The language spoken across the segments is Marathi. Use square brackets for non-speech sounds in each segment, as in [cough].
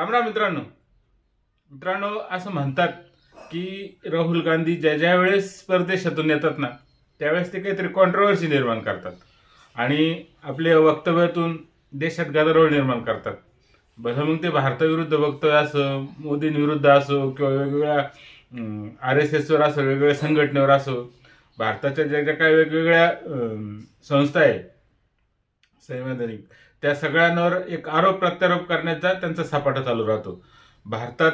रामराम मित्रांनो. मित्रांनो असं म्हणतात की राहुल गांधी ज्या ज्या वेळेस परदेशातून येतात ना त्यावेळेस ते काहीतरी कॉन्ट्रोवर्सी निर्माण करतात. आणि आपल्या वक्तव्यातून देशात गदारोळ निर्माण करतात. भलं मग ते भारताविरुद्ध वक्तव्य असो मोदींविरुद्ध असो किंवा वेगवेगळ्या आर एस एसवर असो वेगवेगळ्या संघटनेवर असो भारताच्या ज्या ज्या काही वेगवेगळ्या संस्था आहे संवैधानिक. त्या सगळ्यांवर एक आरोप प्रत्यारोप करण्याचा त्यांचा सपाटा चालू राहतो. भारतात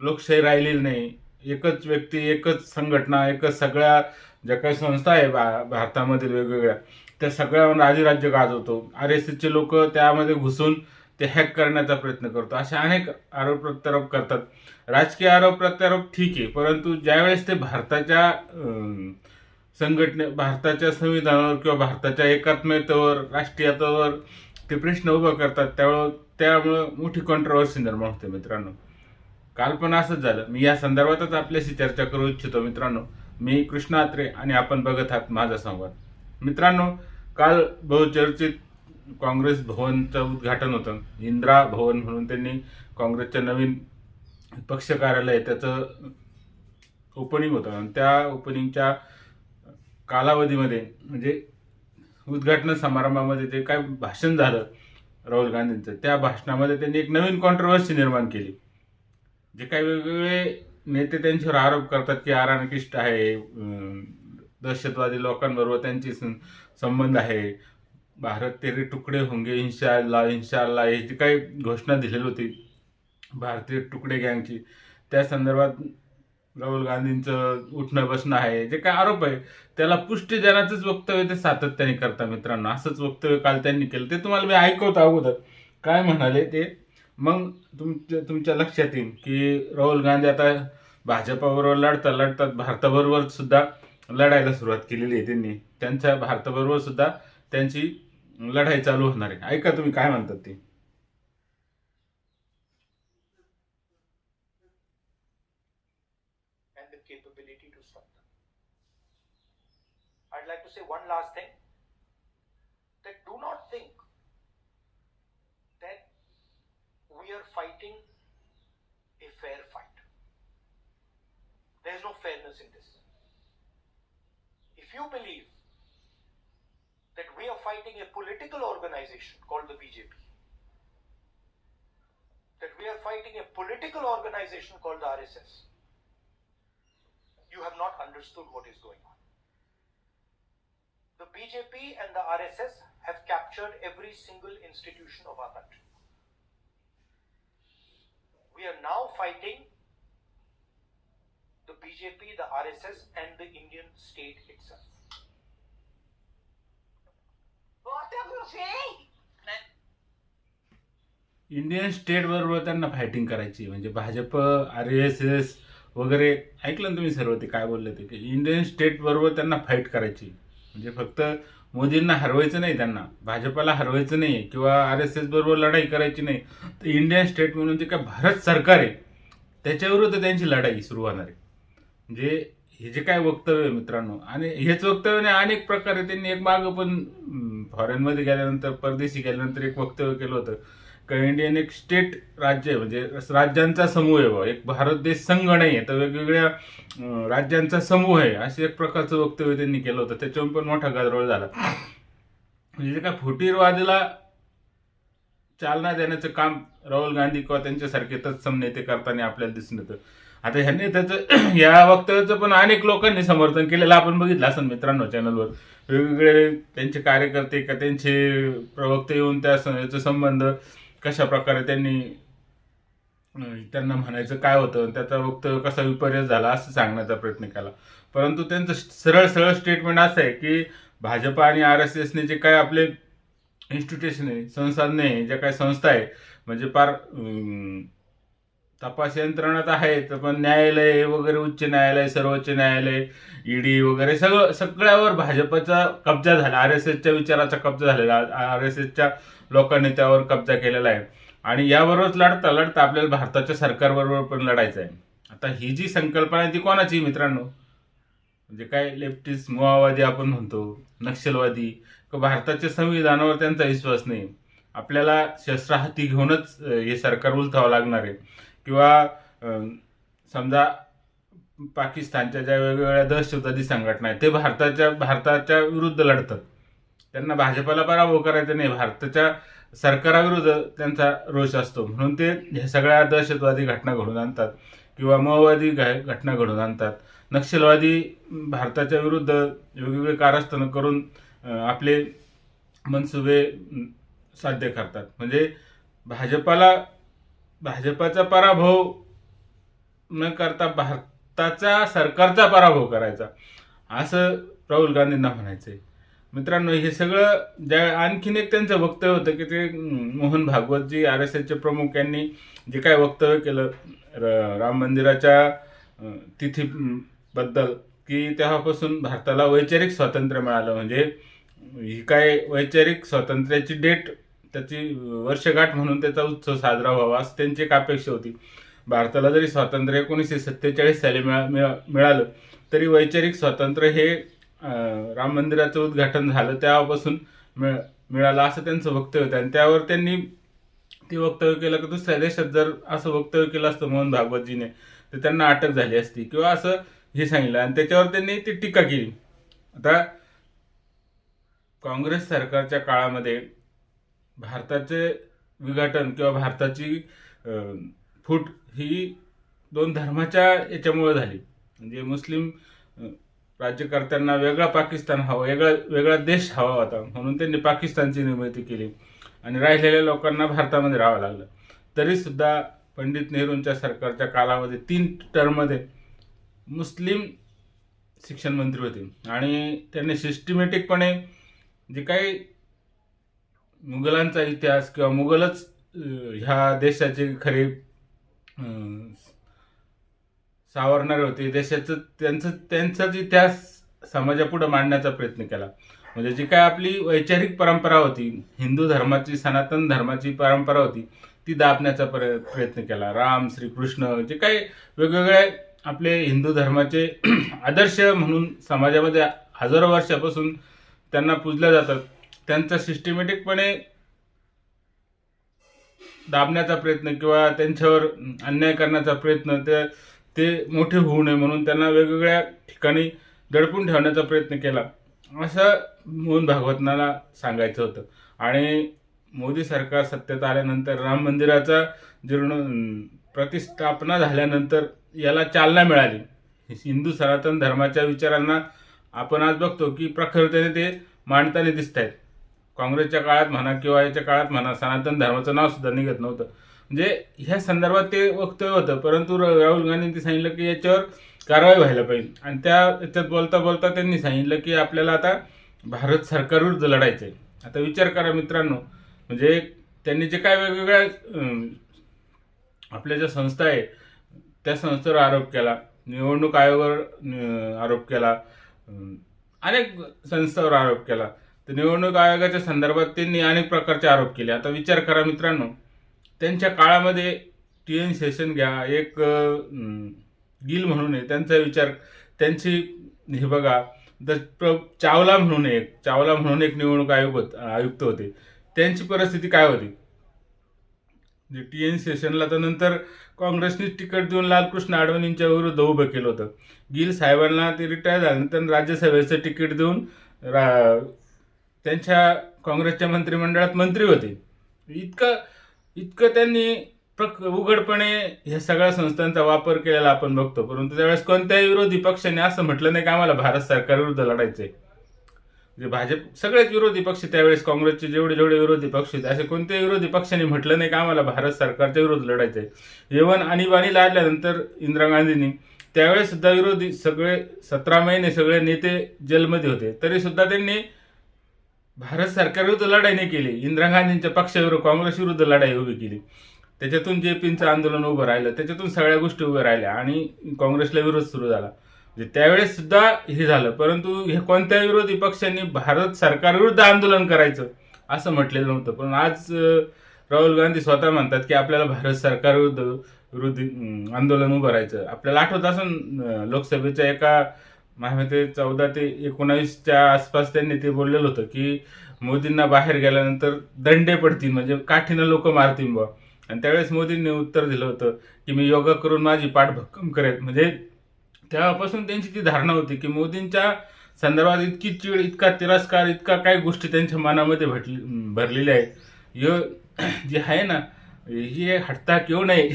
लोकशाही राहिलेली नाही. एकच व्यक्ती एकच संघटना एकच सगळ्या ज्या काही संस्था आहे भा भारतामधील वेगवेगळ्या त्या सगळ्यावर अधिराज्य गाजवतो. आर एस एसचे लोक त्यामध्ये घुसून ते हॅक करण्याचा प्रयत्न करतो. असे अनेक आरोप प्रत्यारोप करतात. राजकीय आरोप प्रत्यारोप ठीक आहे परंतु ज्यावेळेस ते भारताच्या संघटने भारताच्या संविधानावर किंवा भारताच्या एकात्मतेवर राष्ट्रीयतेवर ते प्रश्न उभा करतात. त्यामुळं त्यामुळं मोठी कॉन्ट्रोवर्सी निर्माण होते मित्रांनो. काल पण असंच झालं. मी या संदर्भातच आपल्याशी चर्चा करू इच्छितो मित्रांनो. मी कृष्णा आत्रे आणि आपण बघत आहात माझा संवाद. मित्रांनो काल बहुचर्चित काँग्रेस भवनचं उद्घाटन होतं. इंदिरा भवन म्हणून त्यांनी काँग्रेसचं नवीन पक्ष कार्यालय त्याचं ओपनिंग होतं. आणि त्या ओपनिंगच्या कालावधीमध्ये म्हणजे उद्घाटन समारंभामध्ये जे काय भाषण झालं राहुल गांधींचं त्या भाषणामध्ये त्यांनी एक नवीन कॉन्ट्रोवर्सी निर्माण केली. जे काही वेगवेगळे नेते त्यांच्यावर आरोप करतात की आरानकिष्ट आहे दहशतवादी लोकांबरोबर त्यांची सं- संबंध आहे भारत तेरे तुकडे होंगे इन्शाला इन्शाला हे जी काही घोषणा दिलेली होती भारतीय तुकडे गँगची त्या संदर्भात राहुल गांधींचं उठणं बसणं आहे जे काय आरोप आहे त्याला पुष्टी देण्याचंच वक्तव्य ते सातत्याने करता मित्रांनो. असंच वक्तव्य काल त्यांनी केलं. ते तुम्हाला मी ऐकवतो अगोदर. काय म्हणाले ते? मग तुमच्या तुमच्या लक्षात येईल की राहुल गांधी आता भाजपाबरोबर लढता लढतात. भारताबरोबर सुद्धा लढायला सुरुवात केलेली आहे त्यांनी. त्यांच्या भारताबरोबर सुद्धा त्यांची लढाई चालू होणार आहे. ऐका तुम्ही काय म्हणतात ते? Say one last thing that do not think that we are fighting a fair fight. There is no fairness in this. If you believe that we are fighting a political organization called the BJP, that we are fighting a political organization called the RSS, you have not understood what is going on. The BJP and the RSS have captured every single institution of our country. We are now fighting the BJP, the RSS, and the Indian state itself. What are you saying? Indian state बरोबर त्यांना फायटिंग करायची म्हणजे भाजप आर एस एस वगैरे ऐकलं ना तुम्ही सर्व ते काय बोलले ते की इंडियन स्टेट बरोबर त्यांना फाईट करायची म्हणजे फक्त मोदींना हरवायचं नाही त्यांना. भाजपाला हरवायचं नाही किंवा आर एस एस बरोबर लढाई करायची नाही. तर इंडियन स्टेट म्हणून जे काय भारत सरकार आहे. त्याच्याविरुद्ध त्यांची लढाई सुरू होणार आहे. म्हणजे हे जे काय वक्तव्य आहे मित्रांनो आणि हेच वक्तव्य नाही अनेक प्रकारे त्यांनी एक मागं पण फॉरेनमध्ये गेल्यानंतर परदेशी गेल्यानंतर एक वक्तव्य केलं होतं. का इंडियन एक स्टेट राज्य आहे म्हणजे राज्यांचा समूह आहे बुवा. एक भारत देश संघ नाही आहे तर वेगवेगळ्या राज्यांचा समूह आहे. असे एक प्रकारचं वक्तव्य त्यांनी केलं होतं. त्याच्यावर पण मोठा गदारोळ झाला. म्हणजे काय फुटीरवादीला चालना देण्याचं काम राहुल गांधी किंवा त्यांच्यासारखे तत्सम नेते करताना आपल्याला दिसून येतं. आता ह्यांनी त्याचं [clears throat] या वक्तव्याचं पण अनेक लोकांनी समर्थन केलेलं आपण बघितलं असेल मित्रांनो चॅनलवर वेगवेगळे त्यांचे कार्यकर्ते का त्यांचे प्रवक्ते येऊन त्या स- याचा संबंध कशा प्रकारे त्यांनी त्यांना म्हणायचं काय होतं त्याचा वक्तव्य कसा विपर्यास झाला असं सांगण्याचा प्रयत्न केला. परंतु त्यांचं सरळ सरळ स्टेटमेंट असं आहे की भाजप आणि आर एस एसने जे काय आपले इन्स्टिट्यूशन आहे संसाधने आहे ज्या काही संस्था आहे म्हणजे फार तपास यंत्रणात आहेत पण न्यायालय वगैरे उच्च न्यायालय सर्वोच्च न्यायालय ईडी वगैरे सगळं सगळ्यावर भाजपचा कब्जा झाला. आर एस एसच्या विचाराचा कब्जा झालेला. आर एस एसच्या लोकांनी त्यावर कब्जा केलेला आहे. आणि याबरोबरच लढता लढता आपल्याला भारताच्या सरकारबरोबर पण लढायचं आहे. आता ही जी संकल्पना आहे ती कोणाची मित्रांनो? म्हणजे काय लेफ्टिस्ट माओवादी आपण म्हणतो नक्षलवादी. किंवा भारताच्या संविधानावर त्यांचा विश्वास नाही. आपल्याला शस्त्र हाती घेऊनच हे सरकार उलथावं लागणार आहे. किंवा समजा पाकिस्तानच्या ज्या वेगवेगळ्या दहशतवादी संघटना आहेत ते भारताच्या भारताच्या विरुद्ध लढतात. त्यांना भाजपाला पराभव करायचा नाही. भारताच्या सरकाराविरुद्ध त्यांचा रोष असतो. म्हणून ते ह्या सगळ्या दहशतवादी घटना घडून आणतात किंवा माओवादी घटना घडून आणतात. नक्षलवादी भारताच्या विरुद्ध वेगवेगळे कारस्थानं करून आपले मनसुबे साध्य करतात. म्हणजे भाजपाला भाजपाचा पराभव न करता भारताचा सरकारचा पराभव करायचा. असं राहुल गांधींना म्हणायचं आहे मित्रांनो हे सगळं ज्या आणखीन एक त्यांचं वक्तव्य होतं की ते मोहन भागवतजी आर एस एसचे प्रमुख यांनी जे काय वक्तव्य केलं र- राम मंदिराच्या तिथीबद्दल तिथी बद्दल की तेव्हापासून भारताला वैचारिक स्वातंत्र्य मिळालं. म्हणजे ही काय वैचारिक स्वातंत्र्याची डेट त्याची वर्षगाठ म्हणून त्याचा उत्सव साजरा व्हावा असं त्यांची एक अपेक्षा होती. भारताला जरी स्वातंत्र्य एकोणीसशे सत्तेचाळीस साली मिळा मिळा- मिळालं तरी वैचारिक स्वातंत्र्य हे राम मंदिराचं उद्घाटन झालं तेव्हापासून मिळ मिळालं असं त्यांचं वक्तव्य होतं. आणि त्यावर त्यांनी ते वक्तव्य केलं की दुसऱ्या देशात जर असं वक्तव्य केलं असतं मोहन भागवतजीने तर त्यांना अटक झाली असती. किंवा असं हे सांगितलं. आणि त्याच्यावर त्यांनी ती टीका केली. आता काँग्रेस सरकारच्या काळामध्ये भारताचे विघटन किंवा भारताची फूट ही दोन धर्माच्या याच्यामुळे झाली. म्हणजे मुस्लिम राज्यकर्त्यांना वेगळा पाकिस्तान हवा वेगळा वेगळा देश हवा होता. म्हणून त्यांनी पाकिस्तानची निर्मिती केली. आणि राहिलेल्या लोकांना भारतामध्ये राहावं लागलं. तरीसुद्धा पंडित नेहरूंच्या सरकारच्या कालामध्ये तीन टर्ममध्ये मुस्लिम शिक्षण मंत्री होते. आणि त्यांनी सिस्टमॅटिकपणे जे काही मुघलांचा इतिहास किंवा मुघलच ह्या देशाचे खरे सावरणारे होते. देशाचं त्यांचं त्यांचाच इतिहास समाजापुढे मांडण्याचा प्रयत्न केला. म्हणजे जी काय आपली वैचारिक परंपरा होती हिंदू धर्माची सनातन धर्माची परंपरा होती ती दाबण्याचा प्र प्रयत्न केला. राम श्रीकृष्ण जे काही वेगवेगळे आपले हिंदू धर्माचे [clears throat] आदर्श म्हणून समाजामध्ये हजारो वर्षापासून त्यांना पूजल्या जातात. त्यांचा सिस्टमॅटिकपणे दाबण्याचा प्रयत्न किंवा त्यांच्यावर अन्याय करण्याचा प्रयत्न ते ते मोठे होऊ नये म्हणून त्यांना वेगवेगळ्या ठिकाणी दडपून ठेवण्याचा प्रयत्न केला. असं मोहन भागवतनाला सांगायचं होतं. आणि मोदी सरकार सत्तेत आल्यानंतर राम मंदिराचा जीर्ण प्रतिष्ठापना झाल्यानंतर याला चालना मिळाली. हिंदू सनातन धर्माच्या विचारांना आपण आज बघतो की प्रखरतेने ते मांडताना दिसत आहेत काँग्रेसच्या काळात म्हणा किंवा याच्या काळात म्हणा सनातन धर्माचं नावसुद्धा निघत नव्हतं. म्हणजे ह्या संदर्भात ते वक्तव्य होतं परंतु र- राहुल गांधींनी सांगितलं की याच्यावर कारवाई व्हायला पाहिजे. आणि त्या याच्यात बोलता बोलता त्यांनी सांगितलं की आपल्याला आता भारत सरकारवर लढायचं आहे आता विचार करा मित्रांनो म्हणजे त्यांनी जे काय वेगवेगळ्या आपल्या ज्या संस्था आहे त्या संस्थेवर आरोप केला निवडणूक आयोगावर आरोप केला अनेक संस्थांवर आरोप केला. तर निवडणूक आयोगाच्या संदर्भात त्यांनी अनेक प्रकारचे आरोप केले. आता विचार करा मित्रांनो त्यांच्या काळामध्ये टी एन सेशन घ्या एक गिल म्हणून आहे त्यांचा विचार त्यांची हे बघा तर प्र चावला म्हणून एक चावला म्हणून एक निवडणूक आयोग होत आयुक्त होते. त्यांची परिस्थिती काय होती? जे टी एन सेशनला तर नंतर काँग्रेसने तिकीट देऊन लालकृष्ण अडवाणींच्या विरुद्ध उभं केलं होतं. गिल साहेबांना ते रिटायर झाल्यानंतर राज्यसभेचं तिकीट देऊन रा त्यांच्या काँग्रेसच्या मंत्रिमंडळात मंत्री होते. इतकं इतकं त्यांनी प्रक उघडपणे ह्या सगळ्या संस्थांचा वापर केलेला आपण बघतो. परंतु त्यावेळेस कोणत्याही विरोधी पक्षाने असं म्हटलं नाही की आम्हाला भारत सरकारविरुद्ध लढायचंय. जे भाजप सगळेच विरोधी पक्ष त्यावेळेस काँग्रेसचे जेवढे जेवढे विरोधी पक्ष आहेत असे कोणत्याही विरोधी पक्षाने म्हटलं नाही की आम्हाला भारत सरकारच्या विरुद्ध लढायचंय. येवन आणीबाणी लादल्यानंतर इंदिरा गांधींनी त्यावेळेस सुद्धा विरोधी सगळे सतरा महिने सगळे नेते जेलमध्ये होते. तरी सुद्धा त्यांनी भारत सरकारविरुद्ध लढाई नाही केली. इंदिरा गांधींच्या पक्षाविरुद्ध काँग्रेस विरुद्ध लढाई उभी केली. त्याच्यातून जे पीचं आंदोलन उभं राहिलं त्याच्यातून सगळ्या गोष्टी उभ्या राहिल्या आणि काँग्रेसला विरोध सुरू झाला. म्हणजे त्यावेळेस सुद्धा हे झालं परंतु हे कोणत्या विरोधी पक्षांनी भारत सरकारविरुद्ध आंदोलन करायचं असं म्हटलेलं नव्हतं. पण आज राहुल गांधी स्वतः म्हणतात की आपल्याला भारत सरकारविरुद्ध विरोधी आंदोलन उभं राहायचं. आपल्याला आठवत असं लोकसभेच्या एका माझ्या मते चौदा ते एकोणावीसच्या आसपास त्यांनी ते बोललेलं होतं की मोदींना बाहेर गेल्यानंतर दंडे पडतील म्हणजे काठीनं लोक मारतील बुवा. आणि त्यावेळेस मोदींनी उत्तर दिलं होतं की मी योगा करून माझी पाठ भक्कम करेल म्हणजे तेव्हापासून त्यांची ती धारणा होती की मोदींच्या संदर्भात इतकी चीड इतका तिरस्कार इतका काही गोष्टी त्यांच्या मनामध्ये भटली भरलेल्या आहे य [clears throat] जी आहे ना ही हटता किंवा नाही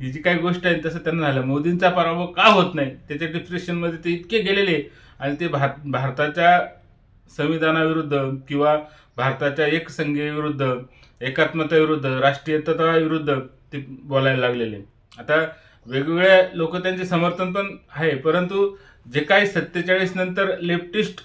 ही जी काही गोष्ट आहे तसं त्यांना झालं. मोदींचा पराभव का होत नाही? त्याच्या डिप्रेशनमध्ये ते इतके गेलेले आणि ते भार भारताच्या संविधानाविरुद्ध किंवा भारताच्या एकसंघेविरुद्ध एकात्मतेविरुद्ध राष्ट्रीयताविरुद्ध ते बोलायला लागलेले आता वेगवेगळ्या लोक त्यांचे समर्थन पण आहे परंतु जे काही सत्तेचाळीस नंतर लेफ्टिस्ट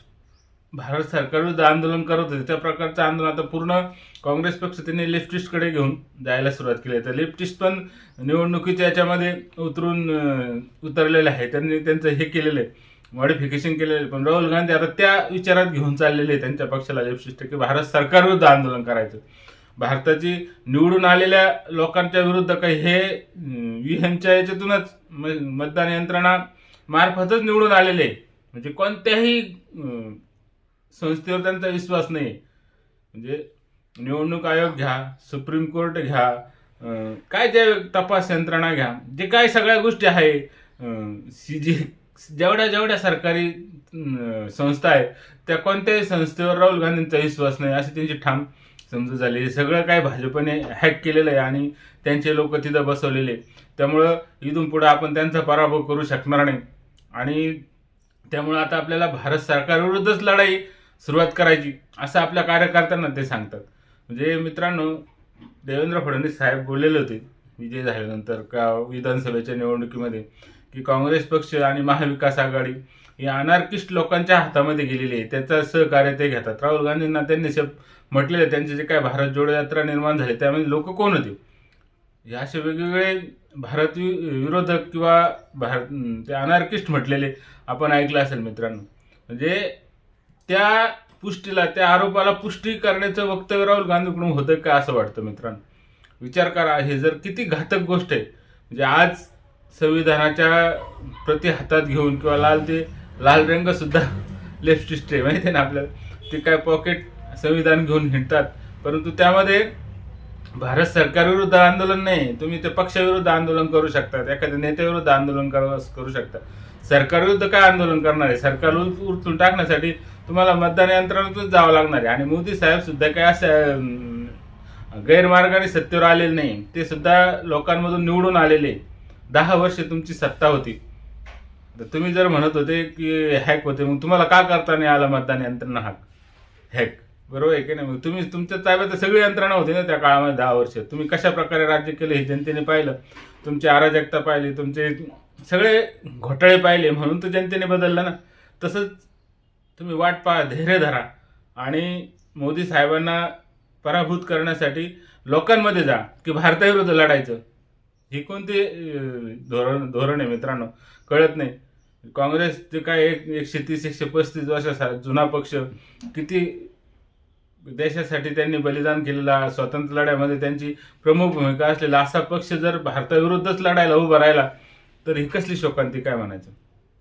भारत सरकारविरुद्ध आंदोलन करत होते त्या प्रकारचं आंदोलन आता पूर्ण काँग्रेस पक्ष त्यांनी लेफ्टिस्टकडे घेऊन जायला सुरुवात केली. आहे तर लेफ्टिस्ट पण निवडणुकीच्या याच्यामध्ये उतरून उतरलेले आहे त्यांनी त्यांचं हे केलेलं आहे मॉडिफिकेशन केलेलं आहे. पण राहुल गांधी आता त्या विचारात घेऊन चाललेले आहे त्यांच्या पक्षाला लेफ्टिस्ट की भारत सरकारविरुद्ध आंदोलन करायचं. भारताची निवडून आलेल्या लोकांच्या विरुद्ध काही हे व्हीएमच्या याच्यातूनच म- मतदान यंत्रणा मार्फतच निवडून आलेले आहे. म्हणजे कोणत्याही संस्थेवर त्यांचा विश्वास नाही म्हणजे निवडणूक आयोग घ्या सुप्रीम कोर्ट घ्या काय त्या तपास यंत्रणा घ्या जे काय सगळ्या गोष्टी आहे सी जी जेवढ्या जेवढ्या सरकारी संस्था आहेत त्या कोणत्याही संस्थेवर राहुल गांधींचा विश्वास नाही अशी त्यांची ठाम समजू झाली सगळं काय भाजपने हॅक केलेलं आहे आणि त्यांचे लोक तिथं बसवलेले आहे. त्यामुळं इथून पुढं आपण त्यांचा पराभव करू शकणार नाही. आणि त्यामुळं आता आपल्याला भारत सरकारविरुद्धच लढाई सुरुवात करायची असं आपल्या कार्यकर्त्यांना ते सांगतात. म्हणजे मित्रांनो देवेंद्र फडणवीस साहेब बोललेले होते विजय झाल्यानंतर का विधानसभेच्या निवडणुकीमध्ये की काँग्रेस पक्ष आणि महाविकास आघाडी ही अनार्किस्ट लोकांच्या हातामध्ये गेलेली आहे त्याचं सहकार्य ते घेतात. राहुल गांधींना त्यांनी शब म्हटलेले त्यांचे जे काय भारत जोडो यात्रा निर्माण झाली त्यामध्ये लोक कोण होते? हे असे वेगवेगळे भारत वि- विरोधक किंवा भारत ते अनार्किस्ट म्हटलेले आपण ऐकलं असेल मित्रांनो. म्हणजे त्या पुष्टीला त्या आरोपाला पुष्टी करण्याचं वक्तव्य राहुल गांधीकडून होतं का असं वाटतं मित्रांनो? विचार करा हे जर किती घातक गोष्ट आहे म्हणजे आज संविधानाच्या प्रति हातात घेऊन किंवा लाल ते लाल रंगसुद्धा लेफ्टिस्ट आहे माहिती आहे ना आपल्याला? ते काय पॉकेट संविधान घेऊन हिंडतात. परंतु त्यामध्ये भारत सरकारविरुद्ध आंदोलन नाही तुम्ही ते पक्षाविरुद्ध आंदोलन करू शकतात एखाद्या नेत्याविरुद्ध आंदोलन करू करू शकता. सरकारविरुद्ध काय आंदोलन करणार आहे? सरकार उरतून टाकण्यासाठी तुम्हाला मतदान यंत्रणातच जावं लागणार आहे. आणि मोदी साहेब सुद्धा काय असं गैरमार्गाने सत्तेवर आलेले नाही. ते सुद्धा लोकांमधून निवडून आलेले दहा वर्ष तुमची सत्ता होती. तर तुम्ही जर म्हणत होते की हॅक होते मग तुम्हाला का करता नाही आलं मतदान यंत्रणा हॅक हॅक बरोबर आहे की नाही? मग तुम्ही तुमच्या ताब्यात तर सगळी यंत्रणा होती ना त्या काळामध्ये दहा वर्ष. तुम्ही कशा प्रकारे राज्य केले हे जनतेने पाहिलं. तुमची अराजकता पाहिली तुमचे सगळे घोटाळे पाहिले म्हणून तर जनतेने बदललं ना. तसंच तुम्ही वाट पहा धैर्य धरा. आणि मोदी साहेबांना पराभूत करण्यासाठी लोकांमध्ये जा की भारताविरुद्ध लढायचं. ही कोणती धोरण धोरण आहे मित्रांनो? कळत नाही. काँग्रेस ते काय एक एकशे तीस एकशे पस्तीस वर्षाचा जुना पक्ष किती देशासाठी त्यांनी बलिदान केलेला स्वातंत्र्य लढ्यामध्ये त्यांची प्रमुख भूमिका असलेला असा पक्ष जर भारताविरुद्धच लढायला उभा राहिला तर ही कसली शोकांती काय म्हणायचं?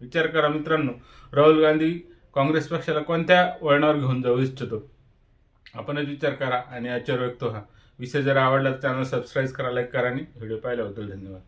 विचार करा मित्रांनो. राहुल गांधी काँग्रेस पक्षाला कोणत्या वळणावर घेऊन जाऊ इच्छितो? आपणच विचार करा आणि याच्यावर व्यक्त व्हा. विषय जर आवडला तर चॅनल सबस्क्राईब करा लाईक करा आणि व्हिडिओ पाहिल्याबद्दल धन्यवाद.